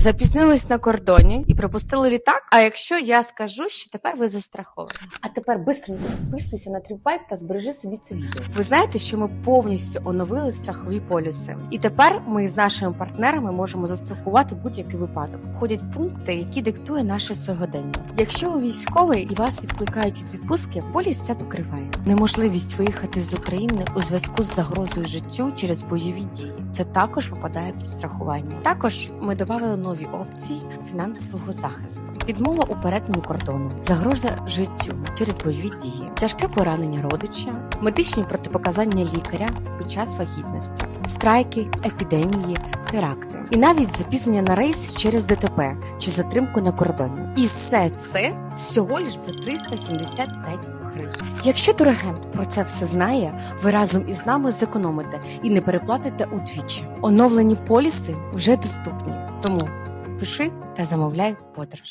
Запізнились на кордоні і пропустили літак. А якщо я скажу, що тепер ви застраховані? А тепер бистренько підписуйся на TripVibe та збережи собі це відео. Ви знаєте, що ми повністю оновили страхові полюси, і тепер ми з нашими партнерами можемо застрахувати будь-який випадок. Входять пункти, які диктує наше сьогодення. Якщо ви військовий і вас відкликають від відпустки, поліс це покриває. Неможливість виїхати з України у зв'язку з загрозою життю через бойові дії. Це також попадає під страхування. Також ми додали нові опції фінансового захисту: відмова у перетині кордону, загроза життю через бойові дії, тяжке поранення родича, медичні протипоказання лікаря під час вагітності, страйки, епідемії, теракти, і навіть запізнення на рейс через ДТП чи затримку на кордоні. І все це всього лиш за 375 гривень. Якщо турагент про це все знає, ви разом із нами зекономите і не переплатите удвічі. Оновлені поліси вже доступні, тому пиши та замовляй подорож.